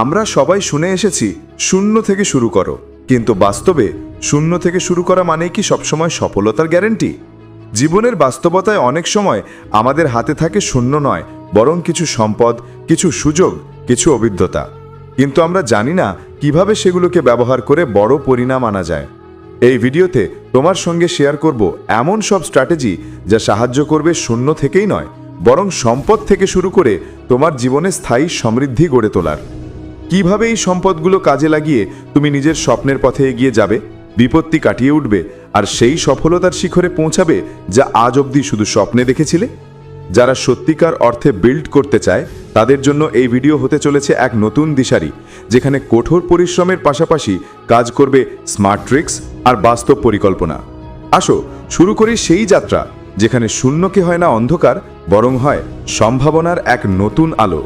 আমরা সবাই শুনে এসেছি, শূন্য থেকে শুরু করো। কিন্তু বাস্তবে, শূন্য থেকে শুরু করা মানেই কি সবসময় সফলতার গ্যারেন্টি? জীবনের বাস্তবতায় অনেক সময় আমাদের হাতে থাকে শূন্য নয়, বরং কিছু সম্পদ, কিছু সুযোগ, কিছু অভিজ্ঞতা। কিন্তু আমরা জানি না কীভাবে সেগুলোকে ব্যবহার করে বড় পরিণাম আনা যায়। এই ভিডিওতে তোমার সঙ্গে শেয়ার করব এমন সব স্ট্র্যাটেজি যা সাহায্য করবে শূন্য থেকেই নয়, বরং সম্পদ থেকে শুরু করে তোমার জীবনে স্থায়ী সমৃদ্ধি গড়ে তোলার। কীভাবে এই সম্পদগুলো কাজে লাগিয়ে তুমি নিজের স্বপ্নের পথে এগিয়ে যাবে? বিপত্তি কাটিয়ে উঠবে আর সেই সফলতার শিখরে পৌঁছাবে যা আজ অবধি শুধু স্বপ্নে দেখেছিলে? যারা সত্যিকার অর্থে বিল্ড করতে চায়, তাদের জন্য এই ভিডিও হতে চলেছে এক নতুন দিশারি, যেখানে কঠোর পরিশ্রমের পাশাপাশি কাজ করবে স্মার্ট ট্রিক্স আর বাস্তব পরিকল্পনা। আসো, শুরু করি সেই যাত্রা, যেখানে শূন্যকে হয় না অন্ধকার, বরং হয় সম্ভাবনার এক নতুন আলো।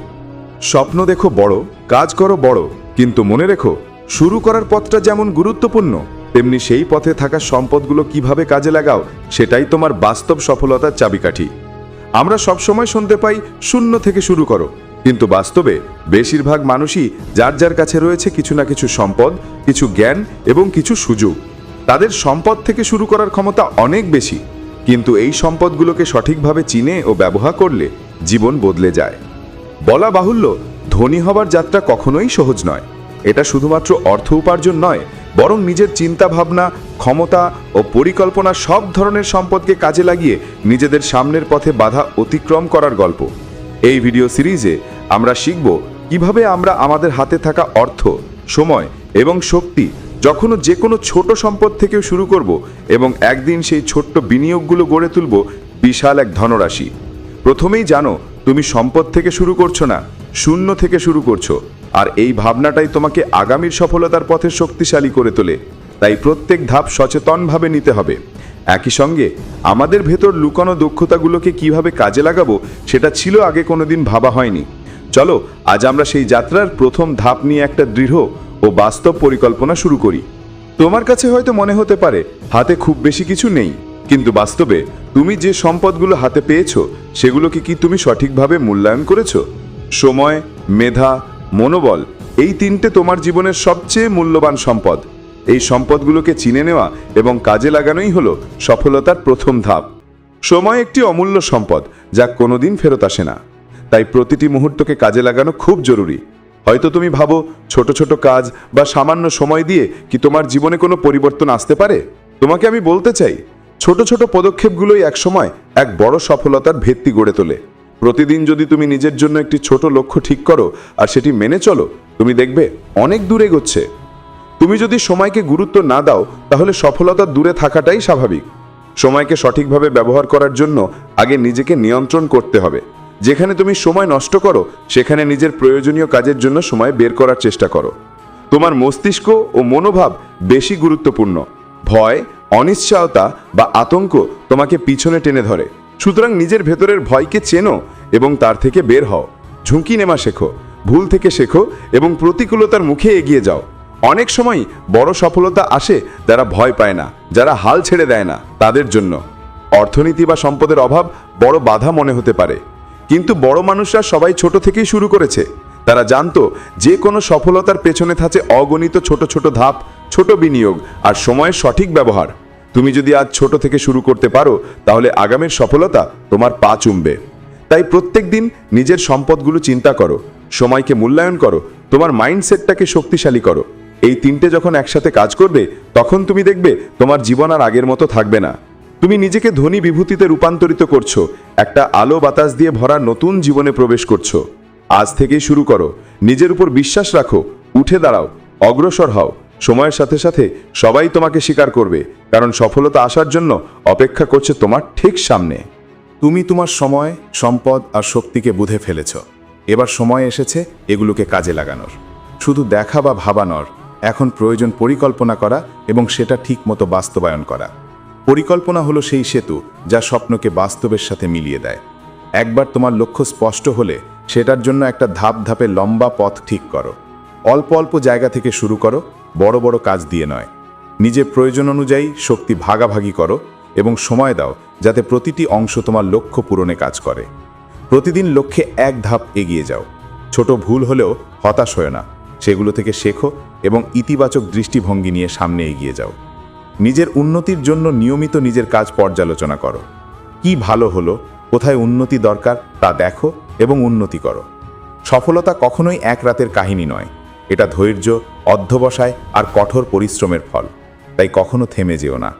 স্বপ্ন দেখো বড়, কাজ করো বড়, কিন্তু মনে রেখো, শুরু করার পথটা যেমন গুরুত্বপূর্ণ, তেমনি সেই পথে থাকা সম্পদগুলো কীভাবে কাজে লাগাও, সেটাই তোমার বাস্তব সফলতার চাবিকাঠি। আমরা সবসময় শুনতে পাই, শূন্য থেকে শুরু করো, কিন্তু বাস্তবে বেশিরভাগ মানুষই যার যার কাছে রয়েছে কিছু না কিছু সম্পদ, কিছু জ্ঞান এবং কিছু সুযোগ। তাদের সম্পদ থেকে শুরু করার ক্ষমতা অনেক বেশি, কিন্তু এই সম্পদগুলোকে সঠিকভাবে চিনে ও ব্যবহার করলে জীবন বদলে যায়। বলা বাহুল্য, ধনী হবার যাত্রা কখনোই সহজ নয়। এটা শুধুমাত্র অর্থ উপার্জন নয়, বরং নিজের চিন্তা ভাবনা ক্ষমতা ও পরিকল্পনা সব ধরনের সম্পদকে কাজে লাগিয়ে নিজেদের সামনের পথে বাধা অতিক্রম করার গল্প। এই ভিডিও সিরিজে আমরা শিখব কীভাবে আমরা আমাদের হাতে থাকা অর্থ, সময় এবং শক্তি যখনও যে কোনো ছোট সম্পদ থেকেও শুরু করব এবং একদিন সেই ছোট্ট বিনিয়োগগুলো গড়ে তুলব বিশাল এক ধনরাশি। প্রথমেই জানো তুমি সম্পদ থেকে শুরু করছ না, শূন্য থেকে শুরু করছ, আর এই ভাবনাটাই তোমাকে আগামীর সফলতার পথে শক্তিশালী করে তোলে, তাই প্রত্যেক ধাপ সচেতনভাবে নিতে হবে। একই সঙ্গে, আমাদের ভেতর লুকানো দক্ষতাগুলোকে কীভাবে কাজে লাগাবো, সেটা ছিল আগে কোনোদিন ভাবা হয়নি। চলো, আজ আমরা সেই যাত্রার প্রথম ধাপ নিয়ে একটা দৃঢ় ও বাস্তব পরিকল্পনা শুরু করি। তোমার কাছে হয়তো মনে হতে পারে, হাতে খুব বেশি কিছু নেই, কিন্তু বাস্তবে তুমি যে সম্পদগুলো হাতে পেয়েছ, সেগুলোকে কি তুমি সঠিকভাবে মূল্যায়ন করেছ? সময়, মেধা, মনোবল, এই তিনটে তোমার জীবনের সবচেয়ে মূল্যবান সম্পদ। এই সম্পদগুলোকে চিনে নেওয়া এবং কাজে লাগানোই হলো সফলতার প্রথম ধাপ। সময় একটি অমূল্য সম্পদ যা কোনোদিন ফেরত আসে না। তাই প্রতিটি মুহূর্তকে কাজে লাগানো খুব জরুরি। হয়তো তুমি ভাবো, ছোট ছোট কাজ বা সামান্য সময় দিয়ে কি তোমার জীবনে কোনো পরিবর্তন আসতে পারে? তোমাকে আমি বলতে চাই ছোট ছোট পদক্ষেপগুলোই একসময় এক বড় সফলতার ভিত্তি গড়ে তোলে। প্রতিদিন যদি তুমি নিজের জন্য একটি ছোট লক্ষ্য ঠিক করো আর সেটি মেনে চলো, তুমি দেখবে অনেক দূরে এগোচ্ছে। তুমি যদি সময়কে গুরুত্ব না দাও, তাহলে সফলতা দূরে থাকাটাই স্বাভাবিক। সময়কে সঠিকভাবে ব্যবহার করার জন্য আগে নিজেকে নিয়ন্ত্রণ করতে হবে। যেখানে তুমি সময় নষ্ট করো, সেখানে নিজের প্রয়োজনীয় কাজের জন্য সময় বের করার চেষ্টা করো। তোমার মস্তিষ্ক ও মনোভাব বেশি গুরুত্বপূর্ণ। ভয়, অনিশ্চয়তা বা আতঙ্ক তোমাকে পিছনে টেনে ধরে। সুতরাং নিজের ভেতরের ভয়কে চেনো এবং তার থেকে বের হও। ঝুঁকি নেওয়া শেখো, ভুল থেকে শেখো এবং প্রতিকূলতার মুখে এগিয়ে যাও। অনেক সময় বড় সফলতা আসে যারা ভয় পায় না, যারা হাল ছেড়ে দেয় না তাদের জন্য। অর্থনীতি বা সম্পদের অভাব বড় বাধা মনে হতে পারে। কিন্তু বড় মানুষরা সবাই ছোট থেকেই শুরু করেছে। তারা জানতো যে কোনো সফলতার পেছনে থাকে অগণিত ছোট ছোট ধাপ ছোট বিনিয়োগ আর সময়ের সঠিক ব্যবহার। তুমি যদি আজ ছোট থেকে শুরু করতে পারো, তাহলে আগামীর সফলতা তোমার পা চুমবে। তাই প্রত্যেক দিন নিজের সম্পদগুলো চিন্তা করো, সময়কে মূল্যায়ন করো, তোমার মাইন্ডসেটটাকে শক্তিশালী করো। এই তিনটে যখন একসাথে কাজ করবে, তখন তুমি দেখবে তোমার জীবন আর আগের মতো থাকবে না। তুমি নিজেকে ধনী বিভূতিতে রূপান্তরিত করছ, একটা আলো বাতাস দিয়ে ভরা নতুন জীবনে প্রবেশ করছ। আজ থেকেই শুরু করো, নিজের উপর বিশ্বাস রাখো, উঠে দাঁড়াও, অগ্রসর হও। সময়ের সাথে সাথে সবাই তোমাকে স্বীকার করবে, কারণ সফলতা আসার জন্য অপেক্ষা করছে তোমার ঠিক সামনে। তুমি তোমার সময়, সম্পদ আর শক্তিকে বুঝে ফেলেছ। এবার সময় এসেছে এগুলোকে কাজে লাগানোর। শুধু দেখা বা ভাবানোর এখন প্রয়োজন পরিকল্পনা করা এবং সেটা ঠিকমতো বাস্তবায়ন করা। পরিকল্পনা হলো সেই সেতু যা স্বপ্নকে বাস্তবের সাথে মিলিয়ে দেয়। একবার তোমার লক্ষ্য স্পষ্ট হলে সেটার জন্য একটা ধাপ ধাপে লম্বা পথ ঠিক করো। অল্প অল্প জায়গা থেকে শুরু করো বড় বড় কাজ দিয়ে নয়। নিজের প্রয়োজন অনুযায়ী শক্তি ভাগাভাগি করো এবং সময় দাও যাতে প্রতিটি অংশ তোমার লক্ষ্য পূরণে কাজ করে। প্রতিদিন লক্ষ্যে এক ধাপ এগিয়ে যাও। ছোট ভুল হলেও হতাশ হয় না। সেগুলো থেকে শেখো এবং ইতিবাচক দৃষ্টিভঙ্গি নিয়ে সামনে এগিয়ে যাও। নিজের উন্নতির জন্য নিয়মিত নিজের কাজ পর্যালোচনা করো। কি ভালো হলো, কোথায় উন্নতি দরকার তা দেখো এবং উন্নতি করো। সফলতা কখনোই এক রাতের কাহিনী নয়। এটা ধৈর্য, অধ্যবসায় আর কঠোর পরিশ্রমের ফল। তাই কখনো থেমে যেও না।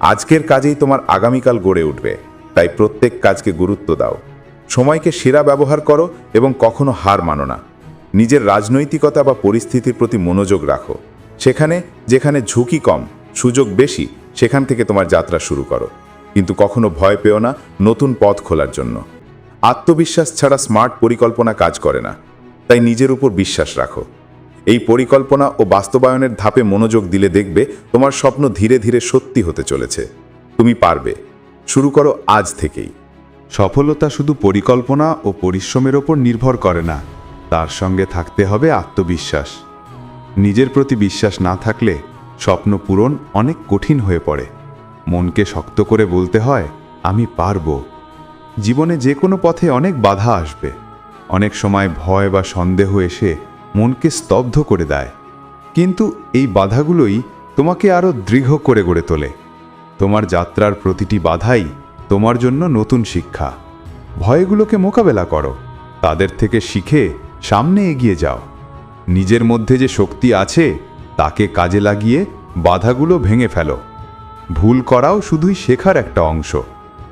আজকের কাজেই তোমার আগামীকাল গড়ে উঠবে। তাই প্রত্যেক কাজকে গুরুত্ব দাও। সময়কে সেরা ব্যবহার করো এবং কখনো হার মানো না। নিজের রাজনৈতিকতা বা পরিস্থিতির প্রতি মনোযোগ রাখো। সেখানে, যেখানে ঝুঁকি কম, সুযোগ বেশি, সেখান থেকে তোমার যাত্রা শুরু করো। কিন্তু কখনো ভয় পেও না নতুন পথ খোলার জন্য। আত্মবিশ্বাস ছাড়া স্মার্ট পরিকল্পনা কাজ করে না। তাই নিজের উপর বিশ্বাস রাখো। এই পরিকল্পনা ও বাস্তবায়নের ধাপে মনোযোগ দিলে দেখবে তোমার স্বপ্ন ধীরে ধীরে সত্যি হতে চলেছে। তুমি পারবে। শুরু করো আজ থেকেই। সফলতা শুধু পরিকল্পনা ও পরিশ্রমের ওপর নির্ভর করে না, তার সঙ্গে থাকতে হবে আত্মবিশ্বাস। নিজের প্রতি বিশ্বাস না থাকলে স্বপ্ন পূরণ অনেক কঠিন হয়ে পড়ে। মনকে শক্ত করে বলতে হয়, আমি পারব। জীবনে যে কোনো পথে অনেক বাধা আসবে। অনেক সময় ভয় বা সন্দেহ এসে মনকে স্তব্ধ করে দেয়। কিন্তু এই বাধাগুলোই তোমাকে আরও দৃঢ় করে গড়ে তোলে। তোমার যাত্রার প্রতিটি বাধাই তোমার জন্য নতুন শিক্ষা। ভয়গুলোকে মোকাবেলা করো। তাদের থেকে শিখে সামনে এগিয়ে যাও। নিজের মধ্যে যে শক্তি আছে, তাকে কাজে লাগিয়ে বাধাগুলো ভেঙে ফেলো। ভুল করাও শুধুই শেখার একটা অংশ।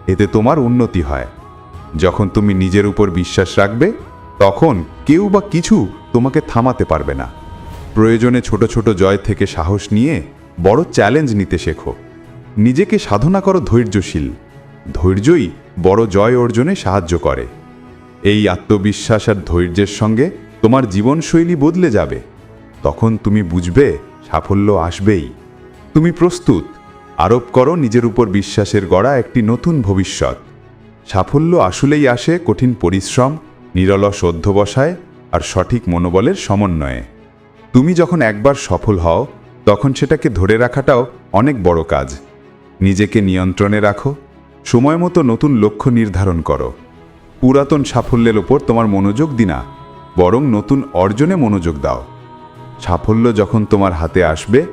এতে তোমার উন্নতি হয়। যখন তুমি নিজের উপর বিশ্বাস রাখবে, তখন কেউ বা কিছু তোমাকে থামাতে পারবে না। প্রয়োজনে ছোট ছোট জয় থেকে সাহস নিয়ে বড় চ্যালেঞ্জ নিতে শেখো। নিজেকে সাধনা করো ধৈর্যশীল। ধৈর্যই বড় জয় অর্জনে সাহায্য করে। এই আত্মবিশ্বাস আর ধৈর্যের সঙ্গে তোমার জীবনশৈলী বদলে যাবে। তখন তুমি বুঝবে সাফল্য আসবেই। তুমি প্রস্তুত। আরোপ করো নিজের উপর বিশ্বাসের গড়া একটি নতুন ভবিষ্যৎ। সাফল্য আসলেই আসে কঠিন পরিশ্রম, নিরলস অধ্যবসায় আর সঠিক মনোবলের সমন্বয়ে। তুমি যখন একবার সফল হও, তখন সেটাকে ধরে রাখাটাও অনেক বড় কাজ। নিজেকে নিয়ন্ত্রণে রাখো, সময় মতো নতুন লক্ষ্য নির্ধারণ করো। পুরাতন সাফল্যের ওপর তোমার মনোযোগ দিনা বরং নতুন অর্জনে মনোযোগ দাও। সাফল্য যখন তোমার হাতে আসবে,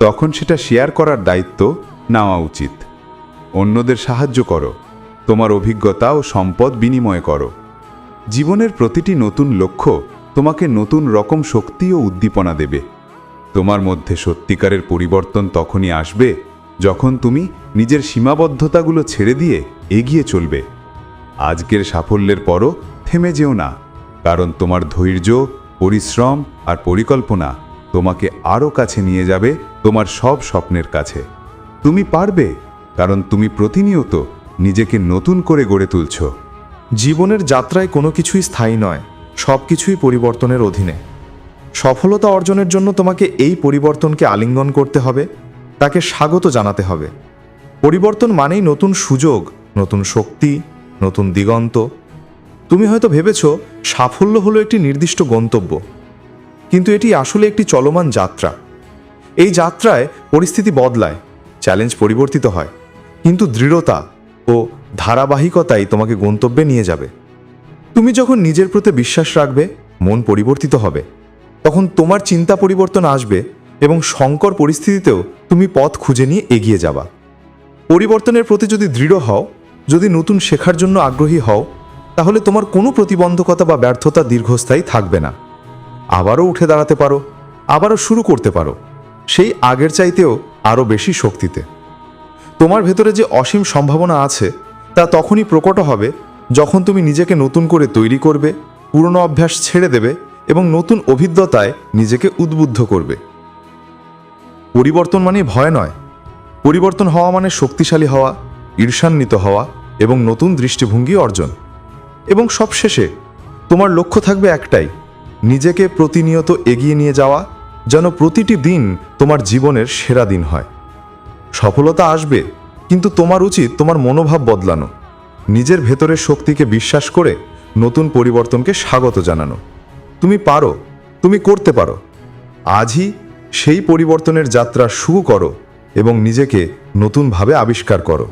তখন সেটা শেয়ার করার দায়িত্ব নেওয়া উচিত। অন্যদের সাহায্য করো, তোমার অভিজ্ঞতা ও সম্পদ বিনিময় করো। জীবনের প্রতিটি নতুন লক্ষ্য তোমাকে নতুন রকম শক্তি ও উদ্দীপনা দেবে। তোমার মধ্যে সত্যিকারের পরিবর্তন তখনই আসবে যখন তুমি নিজের সীমাবদ্ধতাগুলো ছেড়ে দিয়ে এগিয়ে চলবে। আজকের সাফল্যের পরও থেমে যেও না, কারণ তোমার ধৈর্য, পরিশ্রম আর পরিকল্পনা তোমাকে আরও কাছে নিয়ে যাবে তোমার সব স্বপ্নের কাছে। তুমি পারবে, কারণ তুমি প্রতিনিয়ত নিজেকে নতুন করে গড়ে তুলছ। জীবনের যাত্রায় কোনো কিছুই স্থায়ী নয়, সব কিছুই পরিবর্তনের অধীনে। সফলতা অর্জনের জন্য তোমাকে এই পরিবর্তনকে আলিঙ্গন করতে হবে, তাকে স্বাগত জানাতে হবে। পরিবর্তন মানেই নতুন সুযোগ, নতুন শক্তি, নতুন দিগন্ত। তুমি হয়তো ভেবেছ, সাফল্য হলো একটি নির্দিষ্ট গন্তব্য। কিন্তু এটি আসলে একটি চলমান যাত্রা। এই যাত্রায় পরিস্থিতি বদলায়, চ্যালেঞ্জ পরিবর্তিত হয়, কিন্তু দৃঢ়তা ও ধারাবাহিকতাই তোমাকে গন্তব্যে নিয়ে যাবে। তুমি যখন নিজের প্রতি বিশ্বাস রাখবে, মন পরিবর্তিত হবে। তখন তোমার চিন্তা পরিবর্তন আসবে এবং সংকর পরিস্থিতিতেও তুমি পথ খুঁজে নিয়ে এগিয়ে যাবা। পরিবর্তনের প্রতি যদি দৃঢ় হও, যদি নতুন শেখার জন্য আগ্রহী হও, তাহলে তোমার কোনো প্রতিবন্ধকতা বা ব্যর্থতা দীর্ঘস্থায়ী থাকবে না। আবারও উঠে দাঁড়াতে পারো, আবারও শুরু করতে পারো, সেই আগের চাইতেও আরও বেশি শক্তিতে। তোমার ভেতরে যে অসীম সম্ভাবনা আছে, তা তখনই প্রকট হবে যখন তুমি নিজেকে নতুন করে তৈরি করবে, পুরনো অভ্যাস ছেড়ে দেবে এবং নতুন অভিজ্ঞতায় নিজেকে উদ্বুদ্ধ করবে। পরিবর্তন মানে ভয় নয়। পরিবর্তন হওয়া মানে শক্তিশালী হওয়া, ঈর্ষান্বিত হওয়া এবং নতুন দৃষ্টিভঙ্গি অর্জন। এবং সবশেষে, তোমার লক্ষ্য থাকবে একটাই, নিজেকে প্রতিনিয়ত এগিয়ে নিয়ে যাওয়া, যেন প্রতিটি দিন তোমার জীবনের সেরা দিন হয়। সফলতা আসবে, কিন্তু তোমার উচিত তোমার মনোভাব বদলানো, নিজের ভেতরের শক্তিকে বিশ্বাস করে নতুন পরিবর্তনকে স্বাগত জানানো। তুমি পারো, তুমি করতে পারো। আজই সেই পরিবর্তনের যাত্রা শুরু করো এবং নিজেকে নতুনভাবে আবিষ্কার করো।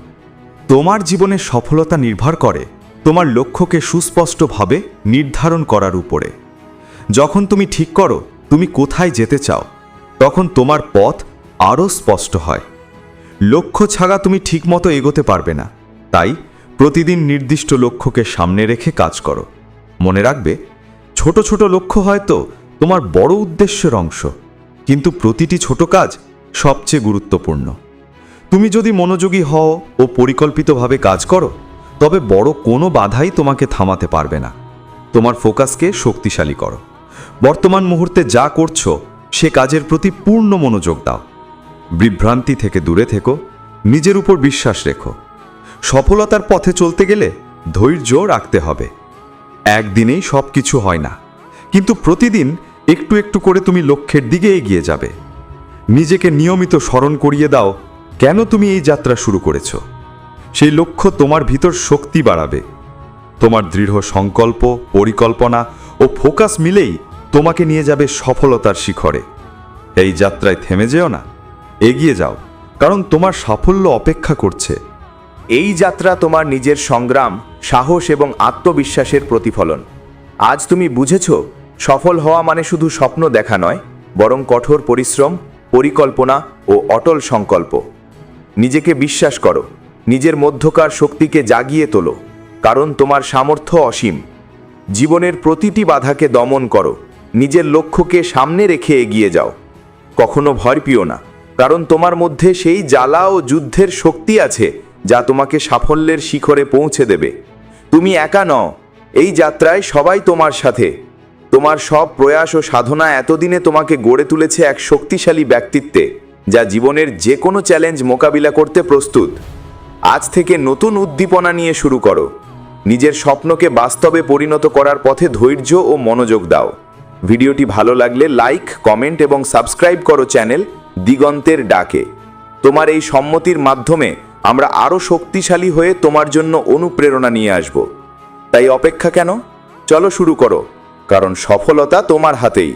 তোমার জীবনে সফলতা নির্ভর করে তোমার লক্ষ্যকে সুস্পষ্টভাবে নির্ধারণ করার উপরে। যখন তুমি ঠিক করো, তুমি কোথায় যেতে চাও, তখন তোমার পথ আরও স্পষ্ট হয়। লক্ষ্য ছাড়া তুমি ঠিকমতো এগোতে পারবে না। তাই প্রতিদিন নির্দিষ্ট লক্ষ্যকে সামনে রেখে কাজ করো। মনে রাখবে, ছোট ছোট লক্ষ্য হয়তো তোমার বড় উদ্দেশ্যের অংশ, কিন্তু প্রতিটি ছোট কাজ সবচেয়ে গুরুত্বপূর্ণ। তুমি যদি মনোযোগী হও ও পরিকল্পিতভাবে কাজ করো, তবে বড় কোনো বাধাই তোমাকে থামাতে পারবে না। তোমার ফোকাসকে শক্তিশালী করো। বর্তমান মুহূর্তে যা করছ, সে কাজের প্রতি পূর্ণ মনোযোগ দাও। বিভ্রান্তি থেকে দূরে থেকো, নিজের উপর বিশ্বাস রেখো। সফলতার পথে চলতে গেলে ধৈর্য রাখতে হবে। একদিনেই সব কিছু হয় না, কিন্তু প্রতিদিন একটু একটু করে তুমি লক্ষ্যের দিকে এগিয়ে যাবে। নিজেকে নিয়মিত স্মরণ করিয়ে দাও, কেন তুমি এই যাত্রা শুরু করেছ? সেই লক্ষ্য তোমার ভিতর শক্তি বাড়াবে। তোমার দৃঢ় সংকল্প, পরিকল্পনা ও ফোকাস মিলেই তোমাকে নিয়ে যাবে সফলতার শিখরে। এই যাত্রায় থেমে যেও না। এগিয়ে যাও, কারণ তোমার সাফল্য অপেক্ষা করছে। এই যাত্রা তোমার নিজের সংগ্রাম, সাহস এবং আত্মবিশ্বাসের প্রতিফলন। আজ তুমি বুঝেছ, সফল হওয়া মানে শুধু স্বপ্ন দেখা নয়, বরং কঠোর পরিশ্রম, পরিকল্পনা ও অটল সংকল্প। নিজেকে বিশ্বাস করো, নিজের মধ্যকার শক্তিকে জাগিয়ে তোলো, কারণ তোমার সামর্থ্য অসীম। জীবনের প্রতিটি বাধাকে দমন করো, নিজের লক্ষ্যকে সামনে রেখে এগিয়ে যাও। কখনো ভয় পিও না। কারণ তোমার মধ্যে সেই জ্বালা ও যুদ্ধের শক্তি আছে যা তোমাকে সাফল্যের শিখরে পৌঁছে দেবে। তুমি একা নও, এই যাত্রায় সবাই তোমার সাথে। তোমার সব প্রয়াস ও সাধনা এতদিনে তোমাকে গড়ে তুলেছে এক শক্তিশালী ব্যক্তিত্বে, যা জীবনের যে কোনো চ্যালেঞ্জ মোকাবিলা করতে প্রস্তুত। আজ থেকে নতুন উদ্দীপনা নিয়ে শুরু করো। নিজের স্বপ্নকে বাস্তবে পরিণত করার পথে ধৈর্য ও মনোযোগ দাও। ভিডিওটি ভালো লাগলে লাইক, কমেন্ট এবং সাবস্ক্রাইব করো চ্যানেল। দিগন্তের ডাকে। তোমার এই সম্মতির মাধ্যমে আমরা আরও শক্তিশালী হয়ে তোমার জন্য অনুপ্রেরণা নিয়ে আসব। তাই অপেক্ষা কেন? চলো শুরু করো, কারণ সফলতা তোমার হাতেই।